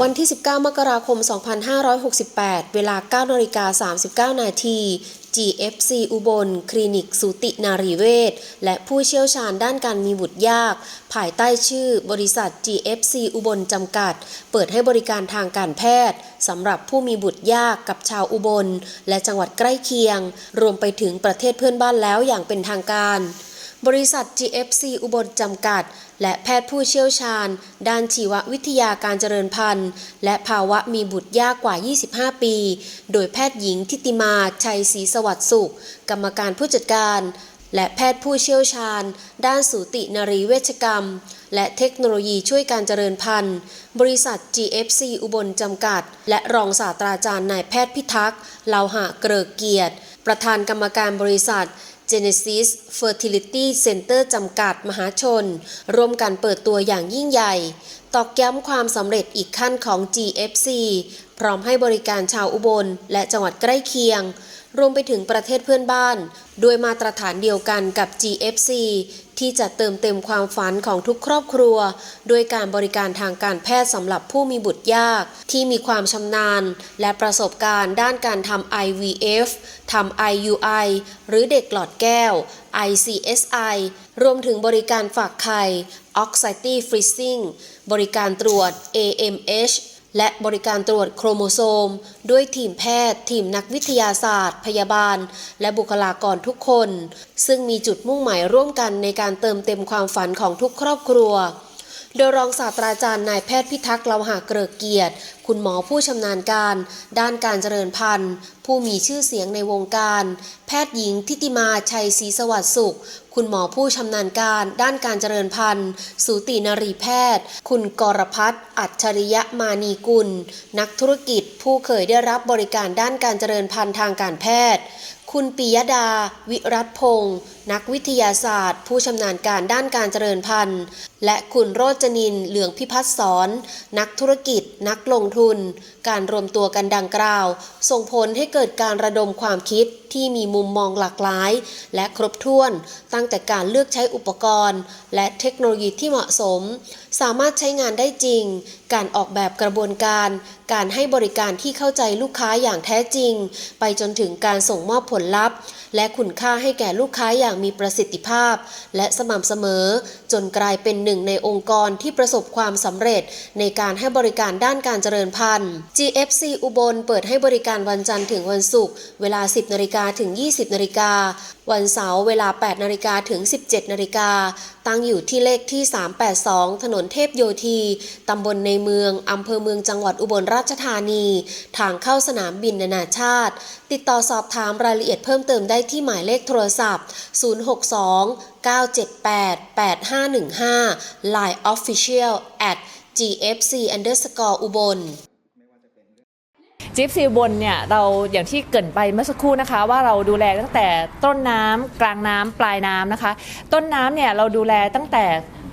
วันที่ 19 มกราคม 2568 เวลา 9นาฬิกา39 นาที GFC อุบล คลินิก สูตินารีเวช และผู้เชี่ยวชาญด้านการมีบุตรยาก ภายใต้ชื่อบริษัท GFC อุบลจำกัด เปิดให้บริการทางการแพทย์สำหรับผู้มีบุตรยากกับชาวอุบล และจังหวัดใกล้เคียง รวมไปถึงประเทศเพื่อนบ้านแล้วอย่างเป็นทางการ บริษัท GFC อุบลจำกัด และแพทย์ผู้เชี่ยวชาญ ด้านชีววิทยาการเจริญพันธุ์ และภาวะมีบุตรยากกว่า 25 ปี โดยแพทย์หญิงทิติมา ชัยศรีสวัสดิ์สุข กรรมการผู้จัดการ และแพทย์ผู้เชี่ยวชาญ ด้านสูตินรีเวชกรรม และเทคโนโลยีช่วยการเจริญพันธุ์ บริษัท GFC อุบลจำกัด และรองศาสตราจารย์นายแพทย์พิทักษ์เลาหะเกริกเกียรติ ประธานกรรมการบริษัท Genesis Fertility Center จำกัดมหาชน ร่วมกันเปิดตัวอย่างยิ่งใหญ่ ตอกย้ำความสำเร็จอีกขั้นของ GFC พร้อมให้บริการชาวอุบล และจังหวัดใกล้เคียง รวมไปถึงประเทศเพื่อนบ้าน ด้วยมาตรฐานเดียวกันกับ GFC ที่จะเติมเต็มความฝันของทุกครอบครัว ด้วยการบริการทางการแพทย์สำหรับผู้มีบุตรยาก ที่มีความชำนาญ และประสบการณ์ด้านการทำ IVF ทำ IUI หรือเด็กหลอดแก้ว ICSI รวมถึงบริการฝากไข่ Oxity Freezing บริการตรวจ AMH และบริการตรวจโครโมโซม ด้วยทีมแพทย์ ทีมนักวิทยาศาสตร์ พยาบาล และบุคลากรทุกคน ซึ่งมีจุดมุ่งหมายร่วมกันในการเติมเต็มความฝันของทุกครอบครัว โดยรองศาสตราจารย์นายแพทย์พิทักษ์เลาหะเกริกเกียรติ คุณหมอผู้ชำนาญการ ด้านการเจริญพันธุ์ ผู้มีชื่อเสียงในวงการ แพทย์หญิงทิติมาชัยศรีสวัสดิ์สุข คุณหมอผู้ชำนาญการ ด้านการเจริญพันธุ์ สูตินรีแพทย์ คุณกรพัฒน์อัจฉริยะมานีกุล นักธุรกิจผู้เคยได้รับบริการด้านการเจริญพันธุ์ทางการแพทย์ คุณปิยดา วิรัตพงศ์นักวิทยาศาสตร์ ผู้ชำนาญการด้านการเจริญพันธุ์ และคุณโรจนิน เหลืองพิพัฒน์สอน นักธุรกิจ นักลงทุน การรวมตัวกันดังกล่าว ส่งผลให้เกิดการระดมความคิด ที่มีมุมมองหลากหลาย และครบถ้วน ตั้งแต่การเลือกใช้อุปกรณ์ และเทคโนโลยีที่เหมาะสม สามารถใช้งานได้จริง การออกแบบกระบวนการ การให้บริการที่เข้าใจลูกค้าอย่างแท้จริง ไปจนถึงการส่งมอบผลลัพธ์ และคุณค่าให้แก่ลูกค้าอย่างมีประสิทธิภาพ และสม่ำเสมอ จนกลายเป็นหนึ่งในองค์กรที่ประสบความสำเร็จ ในการให้บริการด้านการเจริญพันธุ์ GFC อุบลเปิดให้บริการวันจันทร์ถึงวันศุกร์เวลา 10นาฬิกาถึง 20นาฬิกาวันเสาร์เวลา 8นาฬิกาถึง 17นาฬิกาตั้งอยู่ที่เลขที่ 382 ถนนเทพโยธี ตำบลในเมือง อำเภอเมืองจังหวัดอุบลราชธานี ทางเข้าสนามบินนานาชาติ ติดต่อสอบถามรายละเอียดเพิ่มเติมได้ที่หมายเลขโทรศัพท์ 062 978 8515 Line Official at gfc underscore อุบล จิปซีบนเนี่ยเราอย่างที่เกินไปเมื่อสักครู่นะคะ ว่าเราดูแลตั้งแต่ต้นน้ำกลางน้ำปลายน้ำนะคะ ต้นน้ำเนี่ยเราดูแลตั้งแต่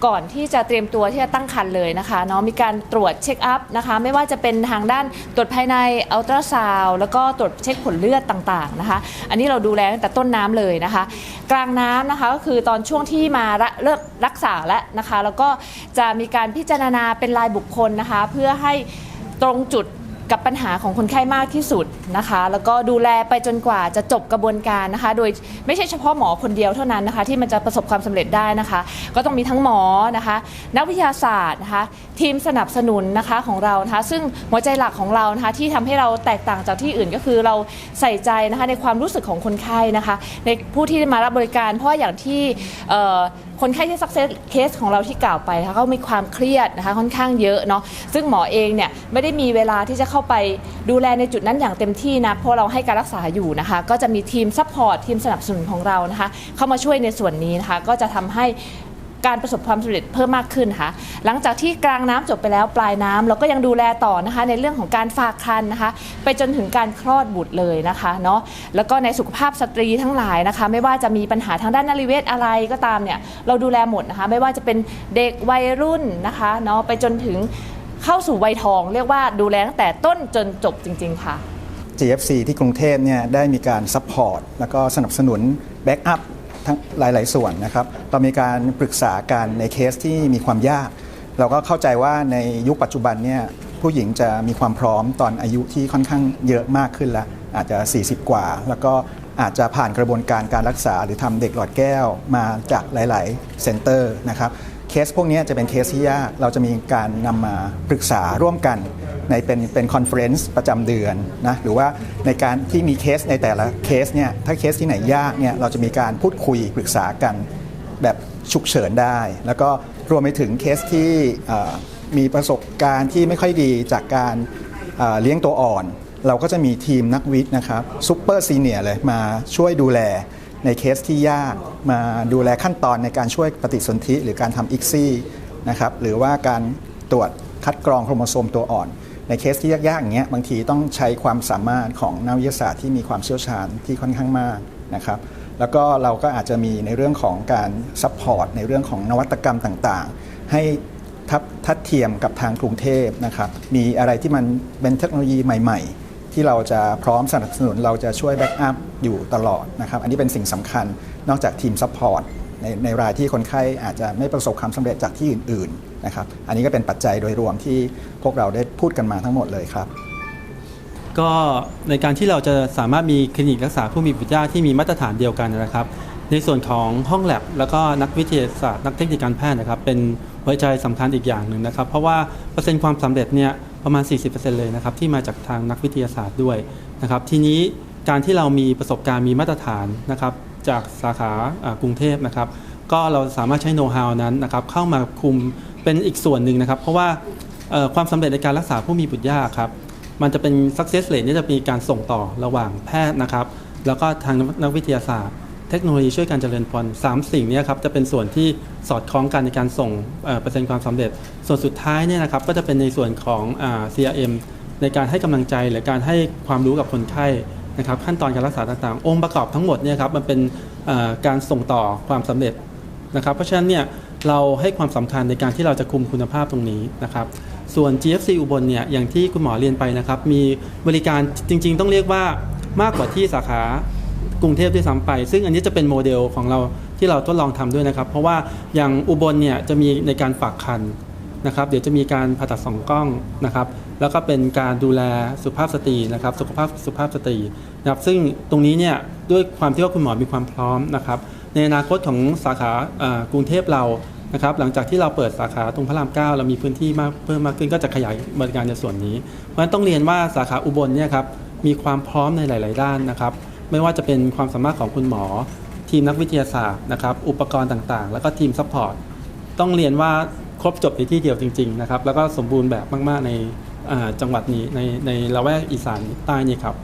ก่อนที่จะเตรียมตัวที่จะตั้งครรภ์เลยนะคะเนาะมีการตรวจเช็คอัพนะคะ ไม่ว่าจะเป็นทางด้านตรวจภายในอัลตราซาวแล้วก็ตรวจเช็คผลเลือดต่างๆนะคะ อันนี้เราดูแลตั้งแต่ต้นน้ำเลยนะคะ กลางน้ำนะคะก็คือตอนช่วงที่มาระเริ่มรักษาแล้วนะคะ แล้วก็จะมีการพิจารณาเป็นรายบุคคลนะคะ เพื่อให้ตรงจุด กับปัญหาของคนไข้มากที่สุดนะคะ แล้วก็ดูแลไปจนกว่าจะจบกระบวนการนะคะ โดยไม่ใช่เฉพาะหมอคนเดียวเท่านั้นนะคะ ที่มันจะประสบความสำเร็จได้นะคะ ก็ต้องมีทั้งหมอนะคะ นักวิทยาศาสตร์นะคะ ทีมสนับสนุนนะคะของเรานะคะ ซึ่งหัวใจหลักของเรานะคะที่ทำให้เราแตกต่างจากที่อื่นก็คือเราใส่ใจนะคะในความรู้สึกของคนไข้นะคะ ในผู้ที่มารับบริการเพราะอย่างที่ คนไข้ที่ success case ของเราที่กล่าวไปค่ะเขามีความเครียดนะคะค่อนข้างเยอะเนาะซึ่งหมอเองเนี่ยไม่ได้มีเวลาที่จะเข้าไปดูแลในจุดนั้นอย่างเต็มที่นะเพราะเราให้การรักษาอยู่นะคะ ก็จะมีทีมซัพพอร์ตทีมสนับสนุนของเรานะคะ เข้ามาช่วยในส่วนนี้นะคะ ก็จะทำให้ การประสบความสำเร็จเพิ่มมากขึ้นค่ะ หลังจากที่กลางน้ำจบไปแล้วปลายน้ำเราก็ยังดูแลต่อนะคะ ในเรื่องของการฝากครรภ์นะคะ ไปจนถึงการคลอดบุตรเลยนะคะเนาะแล้วก็ในสุขภาพสตรีทั้งหลายนะคะ ไม่ว่าจะมีปัญหาทางด้านนรีเวชอะไรก็ตามเนี่ยเราดูแลหมดนะคะ ไม่ว่าจะเป็นเด็กวัยรุ่นนะคะเนาะไปจนถึงเข้าสู่วัยทอง เรียกว่าดูแลตั้งแต่ต้นจนจบจริง ๆค่ะ GFC ที่กรุงเทพเนี่ยได้มีการซัพพอร์ตแล้วก็สนับสนุนแบ็กอัพ ทั้งหลาย ๆ ส่วนนะครับ เรามีการปรึกษากันในเคสที่มีความยาก เราก็เข้าใจว่าในยุคปัจจุบันเนี่ยผู้หญิงจะมีความพร้อมตอนอายุที่ค่อนข้างเยอะมากขึ้นแล้วอาจจะ 40 กว่า แล้วก็อาจจะผ่านกระบวนการการรักษาหรือทำเด็กหลอดแก้วมาจากหลาย ๆ เซ็นเตอร์นะครับ เคสพวกนี้จะเป็นเคสที่ยาก เราจะมีการนำมาปรึกษาร่วมกันในเป็นเป็นคอนเฟรนซ์ประจำเดือนนะหรือว่าในการที่มีเคสในแต่ละเคสเนี่ยถ้าเคสที่ไหนยากเนี่ยเราจะมีการพูดคุยปรึกษากันแบบฉุกเฉินได้ แล้วก็รวมไปถึงเคสที่มีประสบการณ์ที่ไม่ค่อยดีจากการเเลี้ยงตัวอ่อน เราก็จะมีทีมนักวิทย์นะครับซูเปอร์ซีเนียเลยมาช่วยดูแล ในเคสที่ยากมาดูแลขั้นตอนในการช่วยปฏิสนธิหรือการทำอิกซี่นะครับหรือว่าการตรวจคัดกรองโครโมโซมตัวอ่อน ในเคสที่ยากๆอย่างเงี้ยบางทีต้องใช้ความสามารถของนักวิทยาศาสตร์ที่มีความเชี่ยวชาญที่ค่อนข้างมากนะครับแล้วก็เราก็อาจจะมีในเรื่องของการซัพพอร์ตในเรื่องของนวัตกรรมต่างๆ ให้ทับทัดเทียมกับทางกรุงเทพนะครับมีอะไรที่มันเป็นเทคโนโลยีใหม่ ๆ ที่เราจะพร้อมสนับสนุนเราจะช่วยแบ็กอัพอยู่ตลอดนะครับอันนี้เป็นสิ่งสำคัญนอกจากทีมซัพพอร์ตในในรายที่คนไข้อาจจะไม่ประสบความสำเร็จจากที่อื่นๆนะครับอันนี้ก็เป็นปัจจัยโดยรวมที่พวกเราได้พูดกันมาทั้งหมดเลยครับ ก็ในการที่เราจะสามารถมีคลินิกรักษาผู้มีบุตรยากที่มีมาตรฐานเดียวกันนะครับ ในส่วนของห้องแลบแล้วก็นักวิทยาศาสตร์นักเทคนิคการแพทย์นะครับ เป็นหัวใจสำคัญอีกอย่างหนึ่งนะครับ เพราะว่าเปอร์เซ็นต์ความสำเร็จเนี่ย ประมาณ 40%เลยนะครับที่มาจากทางนักวิทยาศาสตร์ด้วยนะครับทีนี้การที่เรามีประสบการณ์มีมาตรฐานนะครับจากสาขากรุงเทพนะครับก็เราสามารถใช้โน้ตฮาวนั้นนะครับเข้ามาคุมเป็นอีกส่วนหนึ่งนะครับ เพราะว่าความสำเร็จในการรักษาผู้มีบุตรยากครับมันจะเป็น success rate นี่จะมีการส่งต่อระหว่างแพทย์นะครับ แล้วก็ทางนักวิทยาศาสตร์ เทคโนโลยีช่วยการเจริญพรสามสิ่งนี้ครับจะเป็นส่วนที่สอดคล้องกันในการส่งเปอร์เซ็นต์ความสำเร็จ ส่วนสุดท้ายเนี่ยนะครับก็จะเป็นในส่วนของอ CRM ในการให้กำลังใจหรือการให้ความรู้กับคนไข้นะครับขั้นตอนการรักษาต่างๆ องค์ประกอบทั้งหมดเนี่ยครับมันเป็นการส่งต่อความสำเร็จนะครับเพราะฉะนั้นเนี่ยเราให้ความสำคัญในการที่เราจะคุมคุณภาพตรงนี้นะครับส่วน GFC อุบลเนี่ยอย่างที่คุณหมอเรียนไปนะครับมีบริการจริง ๆ ต้องเรียกว่ามากกว่าที่สาขา กรุงเทพด้วยซ้ำไป ซึ่งอันนี้จะเป็นโมเดลของเราที่เราทดลองทำด้วยนะครับ เพราะว่าอย่างอุบลเนี่ยจะมีในการฝากคันนะครับ เดี๋ยวจะมีการผ่าตัดสองกล้องนะครับ แล้วก็เป็นการดูแลสุภาพสตรีนะครับ สุขภาพสุภาพสตรีนะครับ ซึ่งตรงนี้เนี่ยด้วยความที่ว่าคุณหมอมีความพร้อมนะครับ ในอนาคตของสาขากรุงเทพเรานะครับหลังจากที่เราเปิดสาขาตรงพระรามเก้าเรามีพื้นที่มากเพิ่มมากขึ้นก็จะขยายบริการในส่วนนี้ เพราะฉะนั้นต้องเรียนว่าสาขาอุบลเนี่ยครับมีความพร้อมในหลาย ๆ ด้านนะครับ ไม่ว่าจะเป็นความสามารถของคุณหมอ ทีมนักวิทยาศาสตร์นะครับ อุปกรณ์ต่างๆ แล้วก็ทีมซัพพอร์ตต้องเรียนว่าครบจบในที่เดียวจริง ๆ นะครับ แล้วก็สมบูรณ์แบบมาก ๆ ในจังหวัดนี้ในในละแวกอีสานใต้นี่ครับ